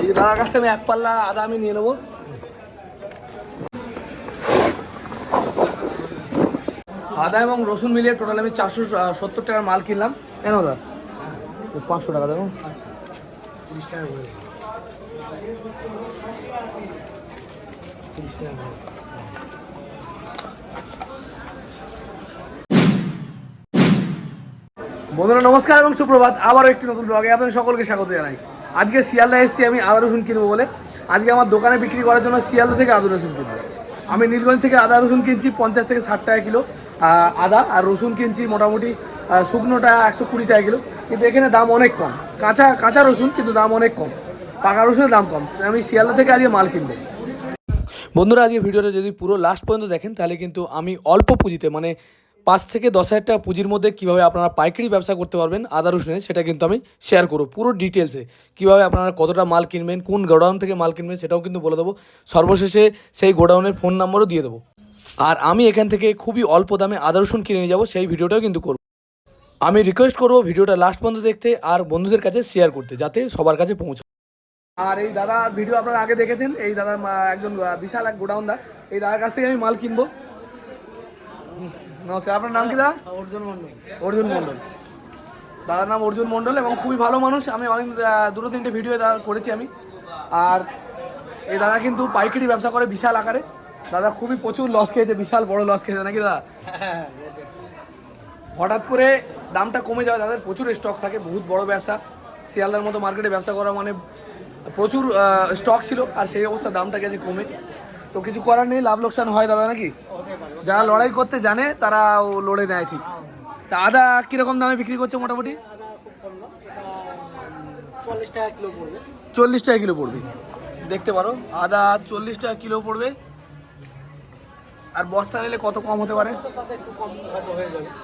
এই দাদার কাছ থেকে আমি এক পাল্লা আদা আমি নিয়ে নেব। আদা এবং রসুন মিলিয়ে টোটাল আমি চারশো সত্তর টাকার মাল কিনলাম। কেন দাদা? পাঁচশো টাকা দেবো বন্ধুরা, নমস্কার এবং সুপ্রভাত। আবারও একটি নতুন ব্লগে আপনাদের সকলকে স্বাগত জানাই। আজকে শিয়ালদা এসেছি, আমি আদা রসুন কিনবো বলে। আজকে আমার দোকানে বিক্রি করার জন্য শিয়ালদা থেকে আদা রসুন কিনবো। আমি নীলগঞ্জ থেকে আদা রসুন কিনছি, পঞ্চাশ থেকে ষাট টাকা কিলো আদা আর রসুন কিনছি মোটামুটি শুকনোটা একশো কুড়ি টাকা কিলো। কিন্তু এখানে দাম অনেক কম। কাঁচা কাঁচা রসুন কিন্তু দাম অনেক কম। পাকা রসুনের দাম কম। আমি শিয়ালদা থেকে আজকে মাল কিনবো। বন্ধুরা আজকে ভিডিওটা যদি পুরো লাস্ট পর্যন্ত দেখেন, তাহলে কিন্তু আমি অল্প পুঁজিতে মানে পাঁচ থেকে দশ হাজার টাকা পুঁজির মধ্যে কীভাবে আপনারা পাইকারি ব্যবসা করতে পারবেন, আদা রসুনের সেটা কিন্তু আমি শেয়ার করব। পুরো ডিটেলসে কীভাবে আপনারা কতটা মাল কিনবেন, কোন গোডাউন থেকে মাল কিনবেন সেটাও কিন্তু বলে দেবো। সর্বশেষে সেই গোডাউনের ফোন নাম্বারও দিয়ে দেবো। আর আমি এখান থেকে খুবই অল্প দামে আদা, রসুন কিনে নিয়ে যাব, সেই ভিডিওটাও কিন্তু করব। আমি রিকোয়েস্ট করব ভিডিওটা লাস্ট পর্যন্ত দেখতে আর বন্ধুদের কাছে শেয়ার করতে, যাতে সবার কাছে পৌঁছে আর এই দাদা ভিডিও আপনারা আগে দেখেছেন? এই দাদা একজন বিশাল এক গোডাউন দা এই দাদার কাছ থেকে আমি মাল কিনবো। নমস্কার আপনার নাম কি দাদা? অর্জুন মন্ডল অর্জুন মণ্ডল। দাদার নাম অর্জুন মণ্ডল এবং খুবই ভালো মানুষ। আমি অনেক দুটো তিনটে ভিডিও দাদা করেছি আমি। আর এই দাদা কিন্তু পাইকারি ব্যবসা করে বিশাল আকারে। দাদা খুবই প্রচুর লস খেয়েছে বিশাল বড় লস খেয়েছে নাকি দাদা? হ্যাঁ হঠাৎ করে দামটা কমে যাওয়া তাদের প্রচুর স্টক থাকে বহুত বড় ব্যবসা। শিয়ালদার মতো মার্কেটে ব্যবসা করা মানে প্রচুর স্টক ছিল। আর সেই অবস্থা দামটা গেছে কমে। তো কিছু করার নেই লাভ লোকসান হয় দাদা নাকি? যারা লড়াই করতে জানে, তারা ও লড়ে নেয় ঠিক। তা আদা কীরকম দামে বিক্রি করছে মোটামুটি? চল্লিশ টাকা কিলো পড়বে। দেখতে পারো, আদা চল্লিশ টাকা কিলো পড়বে। আর বস্তা নিলে কত কম হতে পারে?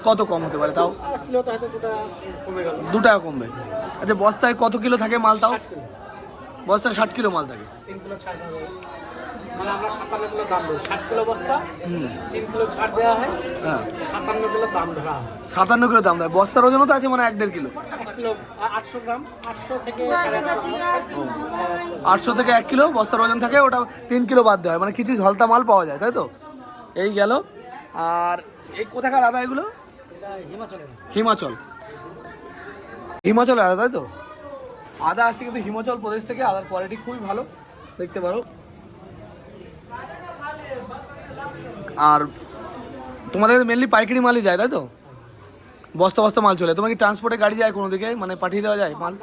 কত কম হতে পারে তাও? দু টাকা কমবে। আচ্ছা বস্তায় কত কিলো থাকে মাল তাও? বস্তায় ষাট কিলো মাল থাকে। মানে আমরা সাতান্ন কিলো দাম দেবো ষাট কিলো বস্তা তিন কিলো ছাড় দেওয়া হয় হ্যাঁ। সাতান্ন কিলো দাম ধরা হয়। সাতান্ন কিলো দাম দেয়। বস্তার ওজনও তো আছে মানে এক দেড় কিলো। এক কিলো আটশো গ্রাম আটশো থেকে আটশো। থেকে এক কিলো বস্তার ওজন থাকে ওটা তিন কিলো বাদ দেওয়া হয়। মানে কিছু ঝলতা মাল পাওয়া যায় তাই তো? এই গেল। আর এই কোথাকার আদা এগুলো? হিমাচল। হিমাচল আদা তাই তো? আদা আসছে কিন্তু হিমাচল প্রদেশ থেকে আদার কোয়ালিটি খুবই ভালো। দেখতে পারো। আর তোমাদের মেনলি পাইকারি মালই যায় তাই তো? বস্তা বস্তা মাল চলে। তোমার কি ট্রান্সপোর্টে গাড়ি যায় কোনো দিকে? মানে পাঠিয়ে দেওয়া যায় মাল?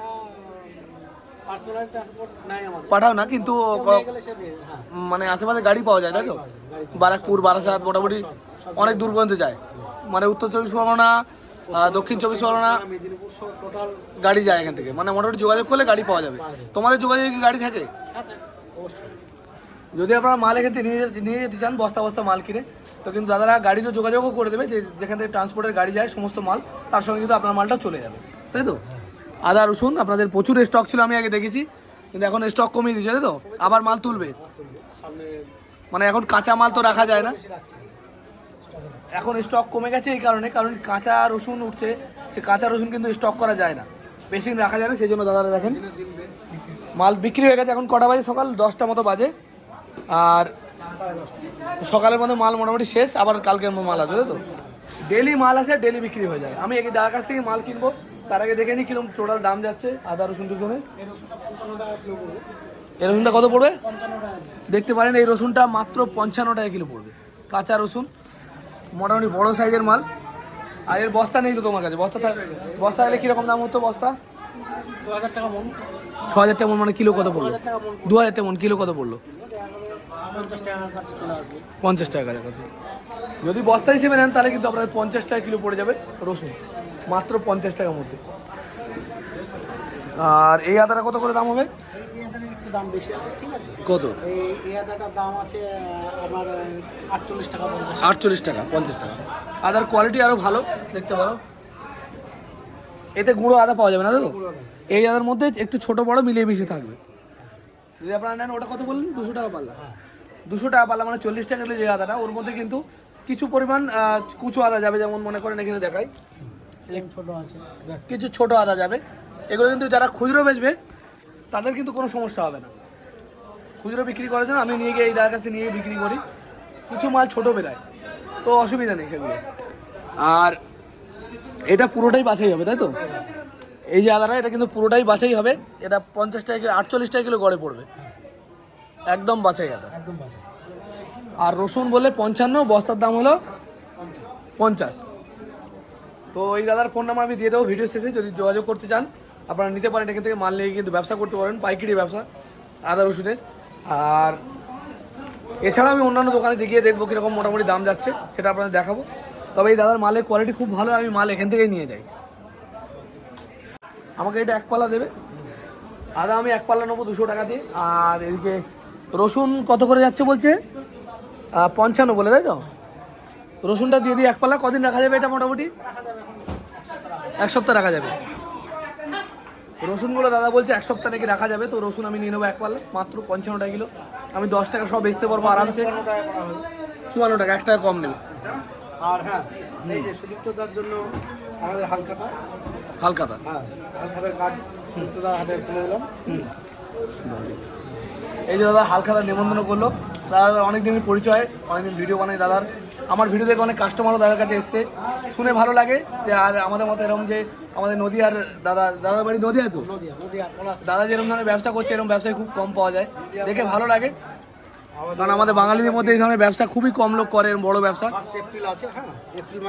পাঠাও না কিন্তু হ্যাঁ। মানে আশেপাশে গাড়ি পাওয়া যায় তাই তো? বারাকপুর বারাসাত মোটামুটি অনেক দূর পর্যন্ত যায়। মানে উত্তর চব্বিশ পরগনা দক্ষিণ চব্বিশ পরগনা গাড়ি যায় এখান থেকে। মানে মোটামুটি যোগাযোগ করলে গাড়ি পাওয়া যাবে। তোমাদের যোগাযোগ কি গাড়ি থাকে? হ্যাঁ যদি আপনারা মাল এখান থেকে নিয়ে নিয়ে যেতে চান, বস্তা বস্তা মাল কিনে, তো কিন্তু দাদারা গাড়িরও যোগাযোগও করে দেবে যে যেখান থেকে ট্রান্সপোর্টের গাড়ি যায়, সমস্ত মাল, তার সঙ্গে কিন্তু আপনার মালটা চলে যাবে। তাই তো? আদা, রসুন, আপনাদের প্রচুর স্টক ছিল, আমি আগে দেখেছি, কিন্তু এখন স্টক কমিয়ে দিয়েছে, তাই তো? আবার মাল তুলবে? মানে এখন কাঁচা মাল তো রাখা যায় না। এখন স্টক কমে গেছে এই কারণে, কারণ কাঁচা রসুন উঠছে, সে কাঁচা রসুন কিন্তু স্টক করা যায় না। বেশি রাখা যায় না, সেই জন্য দাদারা দেখেন, মাল বিক্রি হয়ে গেছে, এখন কটা বাজে? সকাল দশটা মতো বাজে। আর সকালের মধ্যে মাল মোটামুটি শেষ আবার কালকের মাল আসবে তাই তো? ডেলি মাল আসে ডেলি বিক্রি হয়ে যায়। আমি একই দাদার কাছ থেকে মাল কিনবো তার আগে দেখে নিই কীরকম টোটাল দাম যাচ্ছে আদা রসুন পড়বে এই রসুনটা কত পড়বে। দেখতে পারেন এই রসুনটা মাত্র পঞ্চান্ন টাকা কিলো পড়বে। কাঁচা রসুন মোটামুটি বড় সাইজের মাল। আর এর বস্তা নেই তো তোমার কাছে? বস্তা থাক- বস্তা হলে কীরকম দাম হতো বস্তা? দু হাজার টাকা মন। ছ হাজার টাকা মন মানে কিলো কত পড়ল? মন। দু হাজার টাকা মন কিলো কত পড়ল? পঞ্চাশ টাকার কাছে চলে আসবে। পঞ্চাশ টাকা কাছাকাছি যদি বস্তা হিসেবে নেন তাহলে কিন্তু আপনার পঞ্চাশ টাকা কিলো পড়ে যাবে রসুন। মাত্র পঞ্চাশ টাকার মধ্যে। আর এই আদাটা কত করে দাম হবে? এই আদার একটু দাম বেশি আছে ঠিক আছে? কত? এই এই আদাটার দাম আছে আমার আটচল্লিশ টাকা পঞ্চাশ আটচল্লিশ টাকা পঞ্চাশ টাকা। আদার কোয়ালিটি আরও ভালো দেখতে পারো। এতে গুঁড়ো আদা পাওয়া যাবে না দাদা? এই আদার মধ্যে একটু ছোট বড় মিলিয়ে মিশিয়ে থাকবে। যদি আপনারা নেন ওটা কত বললেন? দুশো টাকা পাল্লা দুশো টাকা পাল্লা মানে চল্লিশ টাকা দিলে যে আদাটা ওর মধ্যে কিন্তু কিছু পরিমাণ কুচো আদা যাবে যেমন মনে করেন এখানে দেখাই। ছোট আছে। কিছু ছোট আদা যাবে। এগুলো কিন্তু যারা খুচরো বেচবে তাদের কিন্তু কোনো সমস্যা হবে না। খুচরো বিক্রি করার জন্য আমি নিয়ে গিয়ে এই দাদার কাছে নিয়ে বিক্রি করি। কিছু মাল ছোট বেরায় তো অসুবিধা নেই সেগুলো। আর এটা পুরোটাই বাছাই হবে তাই তো? এই যে আদাটা এটা কিন্তু পুরোটাই বাছাই হবে। এটা পঞ্চাশ টাকা কিলো আটচল্লিশ টাকা কিলো গড়ে পড়বে। একদম বাছাই আদা। একদম বাজে আর রসুন বলে পঞ্চান্ন বস্তার দাম হলো পঞ্চাশ। তো এই দাদার ফোন নাম্বার আমি দিয়ে দেবো ভিডিও শেষে যদি যোগাযোগ করতে চান আপনারা নিতে পারেন এখান থেকে মাল নিয়ে কিন্তু ব্যবসা করতে পারেন পাইকারি ব্যবসা আদা রসুনের। আর এছাড়া আমি অন্যান্য দোকানে দেখিয়ে দেখব কীরকম মোটামুটি দাম যাচ্ছে সেটা আপনাদের দেখাবো। তবে এই দাদার মালের কোয়ালিটি খুব ভালো আমি মাল এখান থেকেই নিয়ে যাই। আমাকে এটা এক পাল্লা দেবে। আদা আমি এক পাল্লা নেব দুশো টাকা দিয়ে আর এদিকে রসুন কত করে যাচ্ছে বলছে? পঞ্চান্ন বলে তাই তো? রসুনটা দিয়ে দিই এক পাল্লা কদিন রাখা যাবে এটা মোটামুটি? এক সপ্তাহ রাখা যাবে। রসুনগুলো দাদা বলছে এক সপ্তাহ নাকি রাখা যাবে তো রসুন আমি নিয়ে নেব এক পাল্লা মাত্র পঞ্চান্ন টাকা কিলো। আমি দশ টাকা সব বেচতে পারব আরামসে। চুয়ান্ন টাকা এক টাকা কম নেবে। আর হ্যাঁ এই যে সুদীপ্তদার জন্য আমাদের হালখাতা। হালকাতা হ্যাঁ হালখাতার কার্ড সুদীপ্তদার হাতে তুলে দিলাম। হুম। এই যে দাদা হালখাতা নিবন্ধন করল। দাদা অনেক দিনের পরিচয় অনেকদিন ভিডিও বানাই দাদার। আমার ভিডিও দেখে অনেক কাস্টমারও দাদার কাছে এসছে। শুনে ভালো লাগে যে আর আমাদের মতো এরকম যে আমাদের নদীয়ার দাদা দাদার বাড়ি নদীয়া তো? দাদা যেরকম ধরনের ব্যবসা করছে এরকম ব্যবসায় খুব কম পাওয়া যায়। দেখে ভালো লাগে। কারণ আমাদের বাঙালিদের মধ্যে এই ধরনের ব্যবসা খুবই কম লোক করে বড় ব্যবসা। এপ্রিল আছে হ্যাঁ এপ্রিল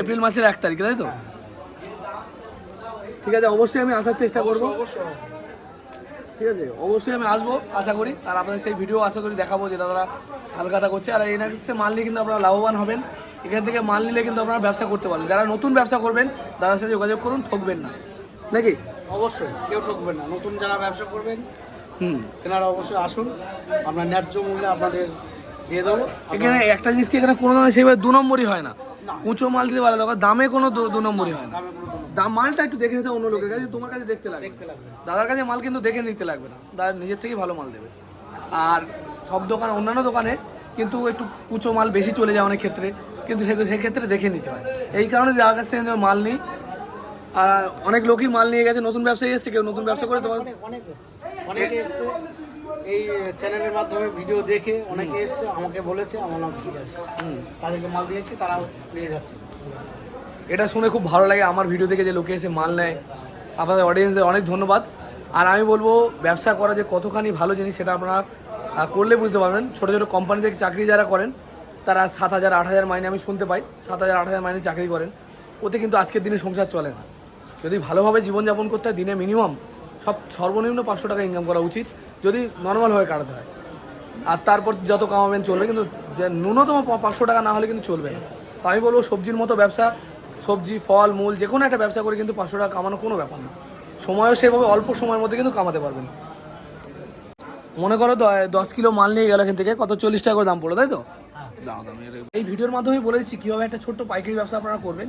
এপ্রিল মাসের এক তারিখে তাই তো? ঠিক আছে অবশ্যই আমি আসার চেষ্টা করব। অবশ্যই। ঠিক আছে? অবশ্যই আমি আসব আশা করি। আর আপনাদের সেই ভিডিও আশা করি দেখাবো যে দাদারা হালকাতা করছে। আর এই নাকি মাল নিয়ে কিন্তু আপনারা লাভবান হবেন। এখান থেকে মাল নিলে কিন্তু আপনারা ব্যবসা করতে পারবেন। যারা নতুন ব্যবসা করবেন দাদার সাথে যোগাযোগ করুন ঠকবেন না। নাকি? অবশ্যই কেউ ঠকবেন না। নতুন যারা ব্যবসা করবেন হুম। তেনারা অবশ্যই আসুন। আমরা ন্যায্য মূল্যে আপনাদের দিয়ে দেবো। এখানে একটা জিনিস কি এখানে কোনো ধরনের সেইভাবে দু নম্বরই হয় না? কুঁচো মাল দিতে পারে দামে কোনো দু- দু নম্বরই হয় না। দামে মালটা একটু দেখে নিতে অন্য লোকের কাছে তোমার কাছে দেখতে লাগবে। দাদার কাছে মাল কিন্তু দেখে নিতে লাগবে না। দাদা নিজের থেকেই ভালো মাল দেবে। আর সব দোকান অন্যান্য দোকানে কিন্তু একটু কুচো মাল বেশি চলে যায় অনেক ক্ষেত্রে কিন্তু সে সেক্ষেত্রে দেখে নিতে হয়। এই কারণে দাদার কাছ থেকে মাল নিই। আর অনেক লোকই মাল নিয়ে গেছে নতুন ব্যবসায়ী এসেছে কেউ নতুন ব্যবসা করে তোমার অনেক অনেক এসছে। অনেকে এসছে এই চ্যানেলের মাধ্যমে ভিডিও দেখে অনেকে এসছে আমাকে বলেছে আমার নাম ঠিক আছে। তাদেরকে মাল দিয়েছি তারাও নিয়ে যাচ্ছে। এটা শুনে খুব ভালো লাগে আমার ভিডিও থেকে যে লোকে এসে মাল নেয়। আপনাদের অডিয়েন্সের অনেক ধন্যবাদ। আর আমি বলব, ব্যবসা করা যে কতখানি ভালো জিনিস সেটা আপনারা করলে বুঝতে পারবেন। ছোটো ছোটো কোম্পানি থেকে চাকরি যারা করেন, তারা সাত হাজার, আট হাজার মাইনে আমি শুনতে পাই। সাত হাজার, আট হাজার মাইনে চাকরি করেন। ওতে কিন্তু আজকের দিনে সংসার চলে না। যদি ভালোভাবে জীবনযাপন করতে হয়, দিনে মিনিমাম সব সর্বনিম্ন পাঁচশো টাকা ইনকাম করা উচিত। যদি নর্মালভাবে কাটাতে হয়। আর তারপর যত কামাবেন চলবে, কিন্তু ন্যূনতম পাঁচশো টাকা না হলে কিন্তু চলবে না। তো আমি বলব, সবজির মতো ব্যবসা সবজি, ফল, মূল, যে কোনো একটা ব্যবসা করে কিন্তু পাঁচশো টাকা কামানো কোনো ব্যাপার না। সময়ও সেভাবে অল্প সময়ের মধ্যে কিন্তু কামাতে পারবেন। মনে করো দশ কিলো মাল নিয়ে গেল এখান থেকে, কত চল্লিশ টাকা করে দাম পড়ল, তাই তো? এই ভিডিওর মাধ্যমে বলে দিচ্ছি, কীভাবে একটা ছোট্ট পাইকারি ব্যবসা আপনারা করবেন।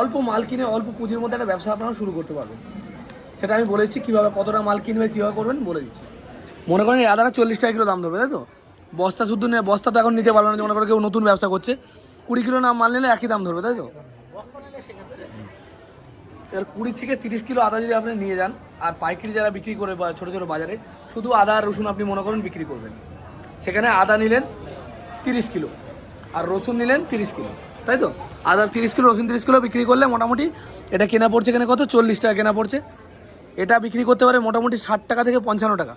অল্প মাল কিনে অল্প পুঁজির মধ্যে একটা ব্যবসা আপনারা শুরু করতে পারবেন। সেটা আমি বলেছি কীভাবে কতটা মাল কিনবে, কীভাবে করবেন বলে দিচ্ছি। মনে করেন এই আদাটা চল্লিশ টাকা কিলো দাম ধরবে, তাই তো? বস্তা শুদ্ধ নিয়ে বস্তা তো এখন নিতে পারবে না যে মনে করো কেউ নতুন ব্যবসা করছে। কুড়ি কিলো না মাল নিলে একই দাম ধরবে, তাই তো? এবার কুড়ি থেকে তিরিশ কিলো আদা যদি আপনি নিয়ে যান, আর পাইকারি যারা বিক্রি করে বা ছোটো ছোটো বাজারে, শুধু আদা আর রসুন আপনি মনে করেন বিক্রি করবেন। সেখানে আদা নিলেন তিরিশ কিলো, আর রসুন নিলেন তিরিশ কিলো, তাই তো? আদা তিরিশ কিলো, রসুন তিরিশ কিলো বিক্রি করলে মোটামুটি এটা কেনা পড়ছে এখানে কত? চল্লিশ টাকা কেনা পড়ছে। এটা বিক্রি করতে পারে মোটামুটি ষাট টাকা থেকে পঞ্চান্ন টাকা।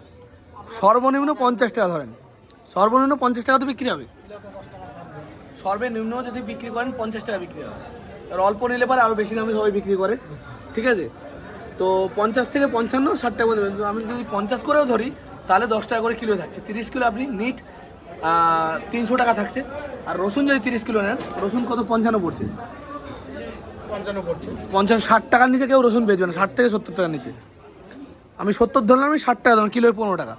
সর্বনিম্ন পঞ্চাশ টাকা ধরেন। সর্বনিম্ন পঞ্চাশ টাকা তো বিক্রি হবে। সর্বনিম্ন যদি বিক্রি করেন, পঞ্চাশ টাকা বিক্রি হবে। আর অল্প নিলে পরে আরও বেশি দামে সবাই বিক্রি করে। ঠিক আছে? তো পঞ্চাশ থেকে পঞ্চান্ন ষাট টাকা দেবেন। আমি যদি পঞ্চাশ করেও ধরি তাহলে দশ টাকা করে কিলো থাকছে। তিরিশ কিলো আপনি নিট তিনশো টাকা থাকছে। আর রসুন যদি তিরিশ কিলো নেন রসুন কত? পঞ্চান্ন পড়ছে। পঞ্চান্ন ষাট টাকার নিচে কেউ রসুন বেচবে না। ষাট থেকে সত্তর টাকার নিচে। আমি সত্তর ধরলাম আমি ষাট টাকা ধরলাম কিলোয় পনেরো টাকা।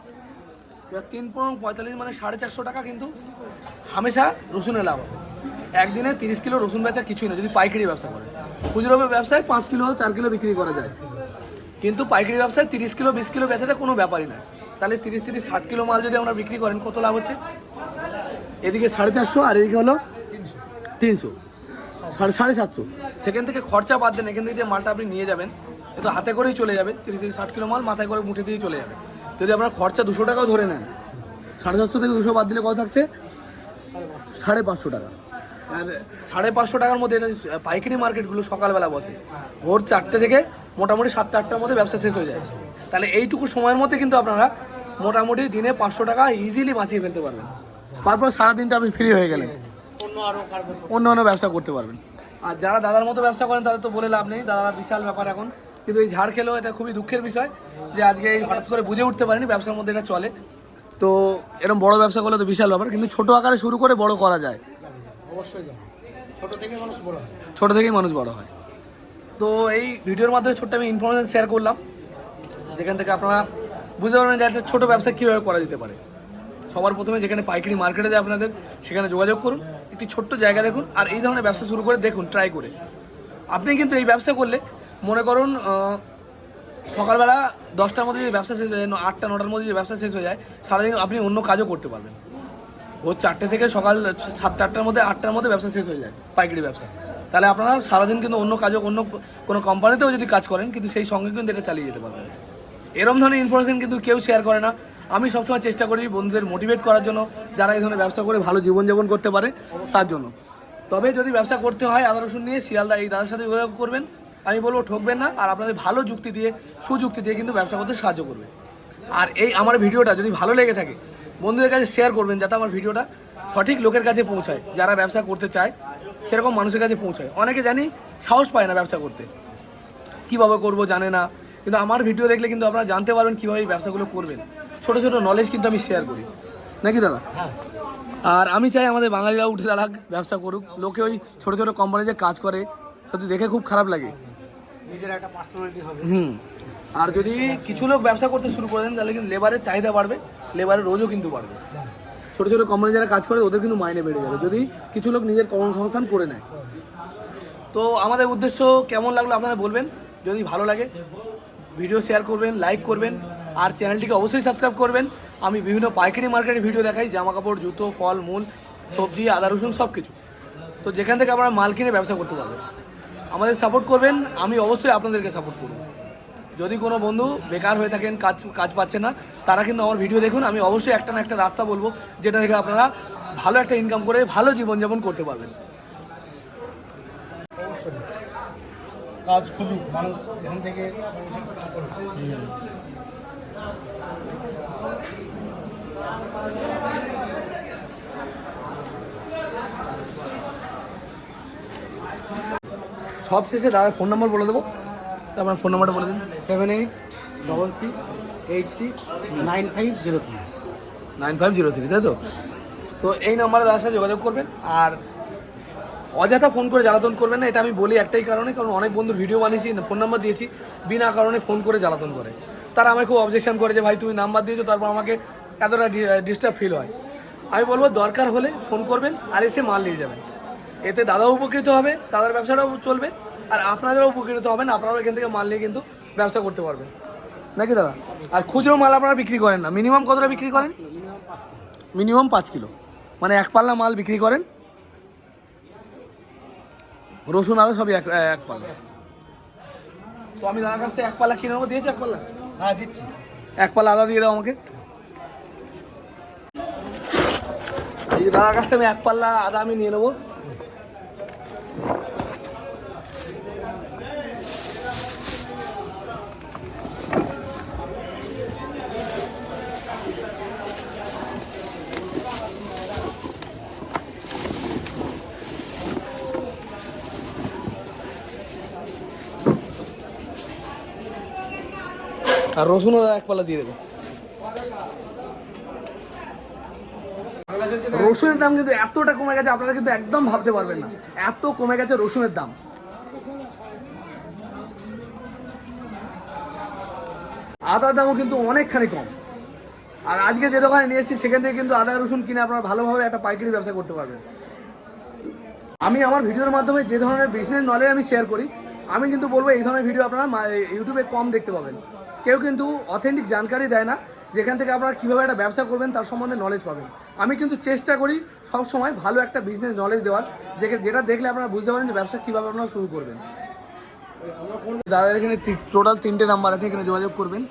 এবার তিন পনেরো পঁয়তাল্লিশ মানে সাড়ে চারশো টাকা কিন্তু হামেশা রসুনে লাভ হবে। একদিনে তিরিশ কিলো রসুন বেচা কিছুই না, যদি পাইকারি ব্যবসা করে। খুচরো ব্যবসায় পাঁচ কিলো, চার কিলো বিক্রি করা যায়। কিন্তু পাইকারি ব্যবসায় তিরিশ কিলো, বিশ কিলো বেচাটা কোনো ব্যাপারই না। তাহলে তিরিশ তিরিশ, ষাট কিলো মাল যদি আমরা বিক্রি করেন, কত লাভ হচ্ছে? এদিকে সাড়ে চারশো, আর এদিকে হলো তিনশো। সাড়ে সাড়ে সাতশো। সেখান থেকে খরচা বাদ দেন, এখান থেকে যে মালটা আপনি নিয়ে যাবেন। এ তো হাতে করেই চলে যাবে, তিরিশ থেকে ষাট কিলো মাল মাথায় করে মুঠে দিয়ে চলে যাবে। যদি আপনার খরচা দুশো টাকাও ধরে নেন, সাড়ে সাতশো থেকে দুশো বাদ দিলে কত থাকছে? সাড়ে পাঁচশো টাকা। সাড়ে পাঁচশো টাকার মধ্যে এটা পাইকারি মার্কেটগুলো সকালবেলা বসে। ভোর চারটে থেকে মোটামুটি সাতটা, আটটার মধ্যে ব্যবসা শেষ হয়ে যায়। তাহলে এইটুকু সময়ের মধ্যে কিন্তু আপনারা মোটামুটি দিনে পাঁচশো টাকা ইজিলি বাঁচিয়ে ফেলতে পারবেন। তারপর সারাদিনটা আপনি ফ্রি হয়ে গেলেন। অন্য অন্য ব্যবসা করতে পারবেন। আর যারা দাদার মতো ব্যবসা করেন, তাদের তো বলে লাভ নেই। দাদারা বিশাল ব্যাপার এখন। কিন্তু এই ঝাড় খেলেও এটা খুবই দুঃখের বিষয় যে আজকে এই হঠাৎ করে বুঝে উঠতে পারেনি ব্যবসার মধ্যে এটা চলে। তো এরকম বড় ব্যবসা করলে তো বিশাল ব্যাপার। কিন্তু ছোট আকারে শুরু করে বড় করা যায়। ছোট থেকে মানুষ বড় হয়। থেকেই মানুষ বড় হয়। তো এই ভিডিওর মাধ্যমে ছোট্ট আমি ইনফরমেশন শেয়ার করলাম। যেখান থেকে আপনারা বুঝতে পারবেন যে একটা ছোটো ব্যবসা কীভাবে করা যেতে পারে। সবার প্রথমে যেখানে পাইকারি মার্কেটে যায় আপনাদের সেখানে যোগাযোগ করুন, একটি ছোট্ট জায়গা দেখুন, আর এই ধরনের ব্যবসা শুরু করে দেখুন ট্রাই করে। আপনি কিন্তু এই ব্যবসা করলে মনে করুন সকালবেলা দশটার মধ্যে যদি ব্যবসা শেষ হয়ে যায় আটটা, নটার মধ্যে যদি ব্যবসা শেষ হয়ে যায়, সারাদিন আপনি অন্য কাজও করতে পারবেন। ভোর চারটে থেকে সকাল সাতটা আটটার মধ্যে আটটার মধ্যে ব্যবসা শেষ হয়ে যায়, পাইকারি ব্যবসা। তাহলে আপনারা সারাদিন কিন্তু অন্য কাজও অন্য কোনো কোম্পানিতেও যদি কাজ করেন, কিন্তু সেই সঙ্গে কিন্তু এটা চালিয়ে যেতে পারবেন। এরম ধরনের ইনফরমেশন কিন্তু কেউ শেয়ার করে না। আমি সবসময় চেষ্টা করি বন্ধুদের মোটিভেট করার জন্য, যারা এই ধরনের ব্যবসা করে ভালো জীবনযাপন করতে পারে, তার জন্য। তবে যদি ব্যবসা করতে হয় আদা, রসুন নিয়ে, শিয়ালদা এই দাদার সাথে যোগাযোগ করবেন। আমি বলব ঠকবেন না, আর আপনাদের ভালো যুক্তি দিয়ে, সুযুক্তি দিয়ে কিন্তু ব্যবসা করতে সাহায্য করবে। আর এই আমার ভিডিওটা যদি ভালো লেগে থাকে বন্ধুদের কাছে শেয়ার করবেন যাতে আমার ভিডিওটা সঠিক লোকের কাছে পৌঁছায় যারা ব্যবসা করতে চায় সেরকম মানুষের কাছে পৌঁছায়। অনেকে জানি সাহস পায় না ব্যবসা করতে। কীভাবে করব জানে না। কিন্তু আমার ভিডিও দেখলে কিন্তু আপনারা জানতে পারবেন কীভাবে এই ব্যবসাগুলো করবেন। ছোট ছোট নলেজ কিন্তু আমি শেয়ার করি। নাকি দাদা? আর আমি চাই আমাদের বাঙালিরা উঠে দাঁড়াক ব্যবসা করুক। লোকে ওই ছোট ছোট কোম্পানি যে কাজ করে। সত্যি দেখে খুব খারাপ লাগে। নিজের একটা পার্সোনালিটি হবে। হুম। আর যদি কিছু লোক ব্যবসা করতে শুরু করে দেন তাহলে কিন্তু লেবারের চাহিদা বাড়বে। লেবারের রোজও কিন্তু বাড়বে। ছোট ছোট কোম্পানি যারা কাজ করে, ওদের কিন্তু মাইনে বেড়ে যাবে যদি কিছু লোক নিজের কর্মসংস্থান করে নেয়। তো আমাদের উদ্দেশ্য কেমন লাগল আপনারা বলবেন। যদি ভালো লাগে ভিডিও শেয়ার করবেন লাইক করবেন, আর চ্যানেলটিকে অবশ্যই সাবস্ক্রাইব করবেন। আমি বিভিন্ন পাইকারি মার্কেটের ভিডিও দেখাই জামা কাপড় জুতো, ফল, মূল, সবজি, আদা, রসুন সব কিছু তো যেখান থেকে আপনারা মাল কিনে ব্যবসা করতে পারবেন। আমাদের সাপোর্ট করবেন, আমি অবশ্যই আপনাদেরকে সাপোর্ট করব। যদি কোনো বন্ধু বেকার হয়ে থাকেন, কাজ কাজ পাচ্ছে না তারা কিন্তু আমার ভিডিও দেখুন আমি অবশ্যই একটা না একটা রাস্তা বলব যেটা থেকে আপনারা ভালো একটা ইনকাম করে ভালো জীবনযাপন করতে পারবেন অবশ্যই কাজ খুঁজুক মানুষ এখান থেকে কর্মসংস্থান করুক। সব শেষে দাদার ফোন নম্বর বলে দেবো আপনার ফোন নম্বরটা বলে দিন seven eight double six eight six nine five zero three. Nine five zero three, তাই তো? তো এই নাম্বারে দাদার সাথে যোগাযোগ করবেন, আর অযথা ফোন করে জ্বালাতন করবেন না, এটা আমি বলি একটাই কারণে, কারণ অনেক বন্ধুর ভিডিও বানিয়েছি, ফোন নাম্বার দিয়েছি, বিনা কারণে ফোন করে জ্বালাতন করে। তারা আমাকে খুব অবজেকশন করে যে, ভাই, তুমি নাম্বার দিয়েছ, তারপর আমাকে এতটা ডিস্টার্ব ফিল হয়। আমি বলব, দরকার হলে ফোন করবেন, আর এসে মাল নিয়ে যাবেন। এতে দাদাও উপকৃত হবে, দাদার ব্যবসাটাও চলবে, আর আপনাদেরও উপকৃত হবেন, আপনারাও এখান থেকে মাল নিয়ে কিন্তু ব্যবসা করতে পারবেন। নাকি দাদা? আর খুচরো মাল আপনারা বিক্রি করেন না। মিনিমাম কতটা বিক্রি করেন? মিনিমাম পাঁচ কিলো। মানে এক পাল্লা মাল বিক্রি করেন? রসুন আলু সবই এক এক পাল্লা। তো আমি দাদার কাছ থেকে এক পাল্লা কিনে নেব। দিয়েছি এক পাল্লা? হ্যাঁ দিচ্ছি। এক পাল্লা আদা দিয়ে দাও আমাকে। এই দাদার কাছ থেকে আমি এক পাল্লা আদা আমি নিয়ে নেব। আর রসুনও এক পাল্লা দিয়ে দেবো। রসুনের দাম কিন্তু এতটা কমে গেছে, আপনারা কিন্তু একদম ভাবতে পারবেন না। এত কমে গেছে রসুনের দাম। আদার দামও কিন্তু অনেকখানি কম। আর আজকে যে দোকানে নিয়ে এসেছি, সেখান থেকে কিন্তু আদা রসুন কিনে আপনারা ভালোভাবে একটা পাইকারি ব্যবসা করতে পারবেন। আমি আমার ভিডিওর মাধ্যমে যে ধরনের বিজনেস নলেজ আমি শেয়ার করি, আমি কিন্তু বলব এই ধরনের ভিডিও আপনারা ইউটিউবে কম দেখতে পাবেন। কেউ কিন্তু অথেন্টিক জানকারি দেয় না যেখান থেকে আপনারা কীভাবে একটা ব্যবসা করবেন তার সম্বন্ধে নলেজ পাবেন। আমি কিন্তু চেষ্টা করি সব সময় ভালো একটা বিজনেস নলেজ দেওয়ার যে যেটা দেখলে আপনারা বুঝতে পারেন যে ব্যবসা কীভাবে আপনারা শুরু করবেন। দাদার এখানে টোটাল তিনটে নাম্বার আছে এখানে যোগাযোগ করবেন।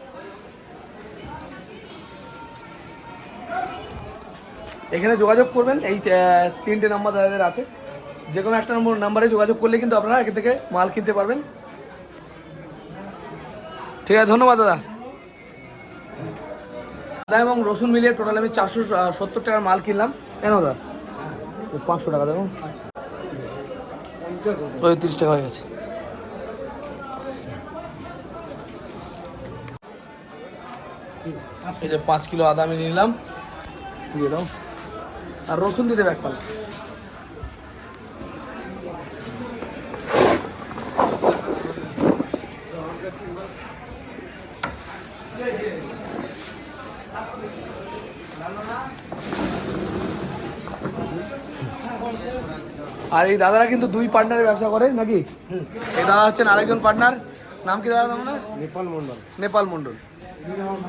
এখানে যোগাযোগ করবেন এই তিনটে নাম্বার দাদাদের আছে। যে কোনো একটা নম্বর নাম্বারে যোগাযোগ করলে কিন্তু আপনারা এখান থেকে মাল কিনতে পারবেন। ঠিক আছে, ধন্যবাদ দাদা। আদা এবং রসুন মিলিয়ে টোটাল আমি চারশো সত্তর টাকার মাল কিনলাম। কেন দাদা? পাঁচশো টাকা দেখুন পঁয়ত্রিশ টাকা হয়ে গেছে। এই যে পাঁচ কিলো আদা আমি নিলাম। দিয়ে দাও। আর রসুন দিতে ব্যাগ পাল আর এই দাদারা কিন্তু দুই পার্টনারের ব্যবসা করে নাকি? এই দাদা হচ্ছেন আরেকজন পার্টনার নাম কি দাদা আপনার নেপাল মন্ডল। নেপাল মন্ডল।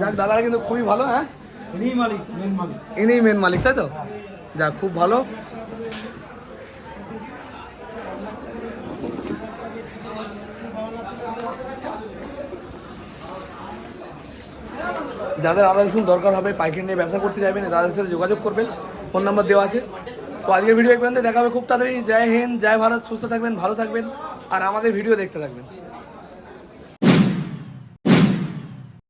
যাক দাদারা কিন্তু খুবই ভালো হ্যাঁ? ইনি মেন মালিক। মেন মালিক তাই তো? যাক খুব ভালো। যাদের আদা রসুন দরকার হবে পাইকারি নিয়ে ব্যবসা করতে চাইবেন তাদের সাথে যোগাযোগ করবেন। ফোন নাম্বার দেওয়া আছে। তো আজকের ভিডিও দেখবেন দেখা হবে খুব তাড়াতাড়ি। জয় হিন্দ, জয় ভারত। সুস্থ থাকবেন, ভালো থাকবেন, আর আমাদের ভিডিও দেখতে থাকবেন।